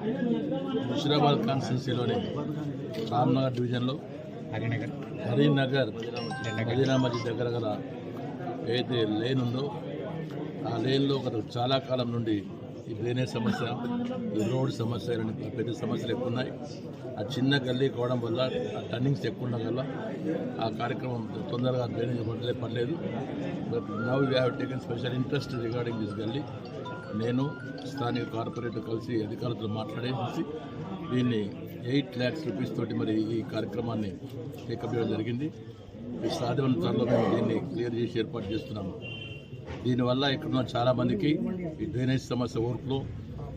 హుజురాబాద్ కాన్స్టిట్యున్సీలోని రామ్నగర్ డివిజన్లో హరినగర్. హరీనగర్ మదీనా మస్జిద్ దగ్గర గల ఏదైతే లేన్ ఉందో ఆ లేన్లో గత చాలా కాలం నుండి ఈ డ్రైనేజ్ సమస్య ఈ రోడ్ సమస్య పెద్ద సమస్యలు ఎక్కువ ఉన్నాయి. ఆ చిన్న గల్లీ కావడం వల్ల ఆ టర్నింగ్స్ ఎక్కువ ఉండడం వల్ల ఆ కార్యక్రమం తొందరగా డ్రైనేజ్ పడలే పడలేదు. But now we have taken special interest regarding this గల్లీ. నేను స్థానిక కార్పొరేటర్ కలిసి అధికారులతో మాట్లాడేసి దీన్ని ఎయిట్ ల్యాక్స్ రూపీస్ తోటి మరి ఈ కార్యక్రమాన్ని టేకప్ చేయడం జరిగింది. ఈ సాధ్యమైన త్వరలో మేము దీన్ని క్లియర్ చేసి ఏర్పాటు చేస్తున్నాము. దీనివల్ల ఇక్కడ చాలామందికి ఈ డ్రైనేజ్ సమస్య ఓర్పులో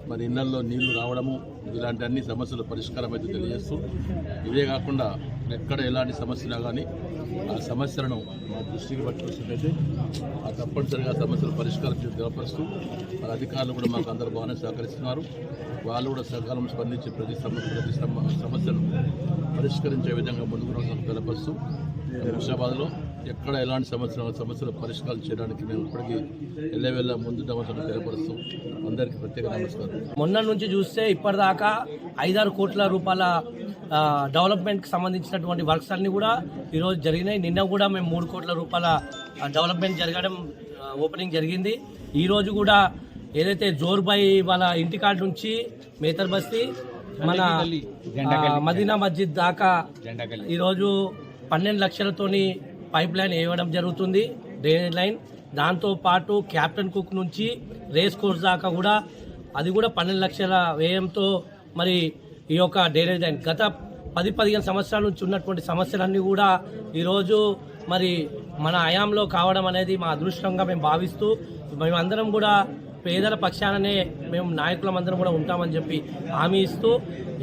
మరి ఇళ్ళలో నీళ్ళు రావడము ఇలాంటి అన్ని సమస్యల పరిష్కారం అయితే తెలియజేస్తూ ఇదే కాకుండా ఎక్కడ ఎలాంటి సమస్యలు కానీ ఆ సమస్యలను మా దృష్టికి పట్టుకొచ్చినట్టయితే ఆ తప్పనిసరిగా సమస్యలు పరిష్కారం చేసి తెలపరుస్తూ మరి అధికారులు కూడా మాకు అందరూ బాగానే సహకరిస్తున్నారు. వాళ్ళు కూడా సకాలం స్పందించి ప్రతి సమస్య ప్రతి సమస్యను పరిష్కరించే విధంగా ముందుకు రావాలని తెలపరుస్తూ హుషాబాద్లో ఎక్కడ ఎలాంటి సమస్యలు సమస్యలు పరిష్కారం చేయడానికి మేము ఇప్పటికీ ఎల్లవెల్ల ముందుంటామని తెలియపరుస్తూ అందరికీ ప్రత్యేక నమస్కారం. మొన్న నుంచి చూస్తే ఇప్పటిదాకా ఐదారు కోట్ల రూపాయల డెవలప్మెంట్కి సంబంధించినటువంటి వర్క్స్ అన్ని కూడా ఈరోజు జరిగినాయి. నిన్న కూడా మేము మూడు కోట్ల రూపాయల డెవలప్మెంట్ జరగడం ఓపెనింగ్ జరిగింది. ఈ రోజు కూడా ఏదైతే జోర్బాయి వాళ్ళ ఇంటికాడ నుంచి మేతర్ బస్తీ మన మదీనా మస్జిద్ దాకా ఈరోజు పన్నెండు లక్షలతోని పైప్ లైన్ వేయడం జరుగుతుంది డ్రైనేజ్ లైన్. దాంతో పాటు క్యాప్టెన్ కుక్ నుంచి రేస్ కోర్స్ దాకా కూడా అది కూడా పన్నెండు లక్షల వ్యయంతో మరి ఈ యొక్క డ్రైనేజ్ లైన్. గత పది పదిహేను సంవత్సరాల నుంచి ఉన్నటువంటి సమస్యలన్నీ కూడా ఈరోజు మరి మన హయాంలో కావడం అనేది మా అదృష్టంగా మేము భావిస్తూ మేమందరం కూడా పేదల పక్షాననే మేము నాయకులం అందరం కూడా ఉంటామని చెప్పి హామీ ఇస్తూ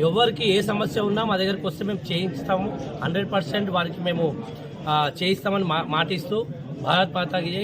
ఎవరికి ఏ సమస్య ఉన్నా మా దగ్గరికి వస్తే మేము చేయిస్తాము హండ్రెడ్ పర్సెంట్ వారికి మేము చేయిస్తామని మా మాటిస్తూ భారత్ మాతాకి జై.